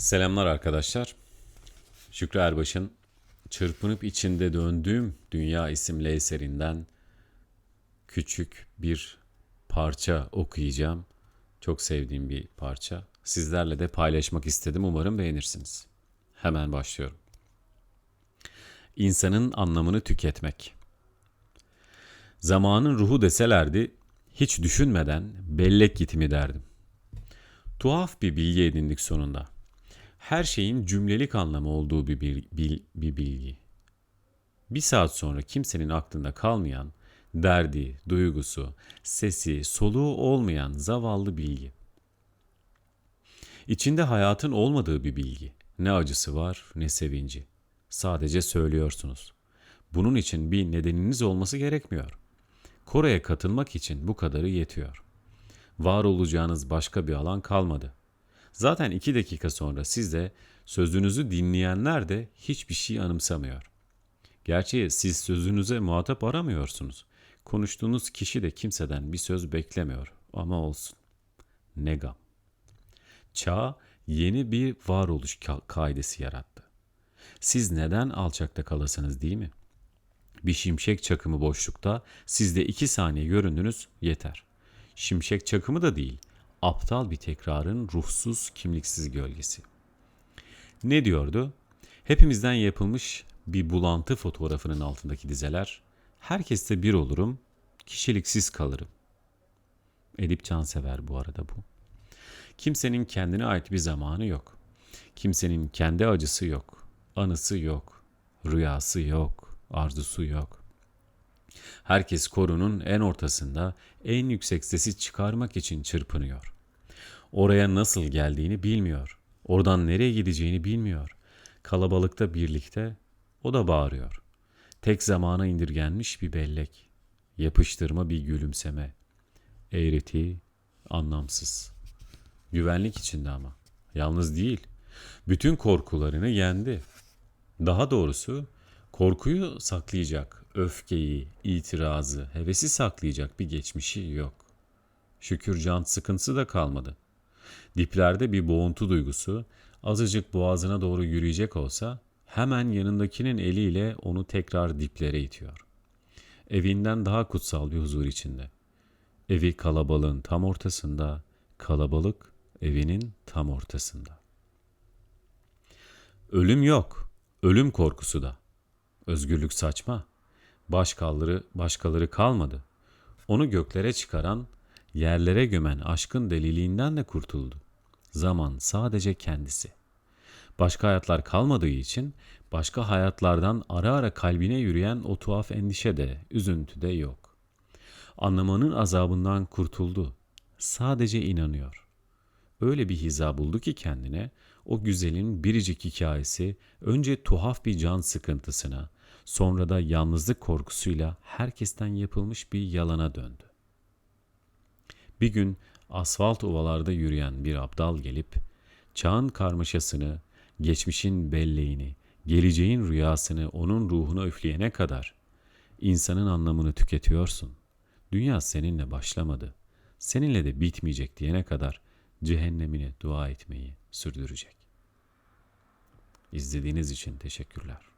Selamlar arkadaşlar. Şükrü Erbaş'ın Çırpınıp içinde döndüğüm Dünya isimli eserinden küçük bir parça okuyacağım. Çok sevdiğim bir parça. Sizlerle de paylaşmak istedim. Umarım beğenirsiniz. Hemen başlıyorum. İnsanın anlamını tüketmek. Zamanın ruhu deselerdi hiç düşünmeden bellek gitimi derdim. Tuhaf bir bilgi edindik sonunda. Her şeyin cümlelik anlamı olduğu bir, bil- bil- bir bilgi. Bir saat sonra kimsenin aklında kalmayan, derdi, duygusu, sesi, soluğu olmayan zavallı bilgi. İçinde hayatın olmadığı bir bilgi. Ne acısı var ne sevinci. Sadece söylüyorsunuz. Bunun için bir nedeniniz olması gerekmiyor. Kore'ye katılmak için bu kadarı yetiyor. Var olacağınız başka bir alan kalmadı. Zaten iki dakika sonra siz de sözünüzü dinleyenler de hiçbir şey anımsamıyor. Gerçi siz sözünüze muhatap aramıyorsunuz. Konuştuğunuz kişi de kimseden bir söz beklemiyor ama olsun. Ne gam. Çağ yeni bir varoluş ka- kaidesi yarattı. Siz neden alçakta kalasınız değil mi? Bir şimşek çakımı boşlukta sizde iki saniye göründünüz yeter. Şimşek çakımı da değil, aptal bir tekrarın ruhsuz, kimliksiz gölgesi. Ne diyordu? Hepimizden yapılmış bir bulantı fotoğrafının altındaki dizeler, herkeste bir olurum, kişiliksiz kalırım. Edip Cansever bu arada bu. Kimsenin kendine ait bir zamanı yok. Kimsenin kendi acısı yok, anısı yok, rüyası yok, arzusu yok. Herkes korunun en ortasında en yüksek sesi çıkarmak için çırpınıyor. Oraya nasıl geldiğini bilmiyor. Oradan nereye gideceğini bilmiyor. Kalabalıkta birlikte o da bağırıyor. Tek zamana indirgenmiş bir bellek. Yapıştırma bir gülümseme. Eğreti, anlamsız. Güvenlik içinde ama. Yalnız değil. Bütün korkularını yendi. Daha doğrusu korkuyu saklayacak, öfkeyi, itirazı, hevesi saklayacak bir geçmişi yok. Şükür can sıkıntısı da kalmadı. Diplerde bir boğuntu duygusu azıcık boğazına doğru yürüyecek olsa hemen yanındakinin eliyle onu tekrar diplere itiyor. Evinden daha kutsal bir huzur içinde. Evi kalabalığın tam ortasında, kalabalık evinin tam ortasında. Ölüm yok, ölüm korkusu da. Özgürlük saçma. Başkaları, başkaları kalmadı. Onu göklere çıkaran, yerlere gömen aşkın deliliğinden de kurtuldu. Zaman sadece kendisi. Başka hayatlar kalmadığı için başka hayatlardan ara ara kalbine yürüyen o tuhaf endişe de, üzüntü de yok. Anlamanın azabından kurtuldu. Sadece inanıyor. Öyle bir hiza buldu ki kendine, o güzelin biricik hikayesi önce tuhaf bir can sıkıntısına, sonra da yalnızlık korkusuyla herkesten yapılmış bir yalana döndü. Bir gün asfalt ovalarda yürüyen bir abdal gelip çağın karmaşasını, geçmişin belleğini, geleceğin rüyasını onun ruhuna üfleyene kadar insanın anlamını tüketiyorsun. Dünya seninle başlamadı. Seninle de bitmeyecek diyene kadar cehennemine dua etmeyi sürdürecek. İzlediğiniz için teşekkürler.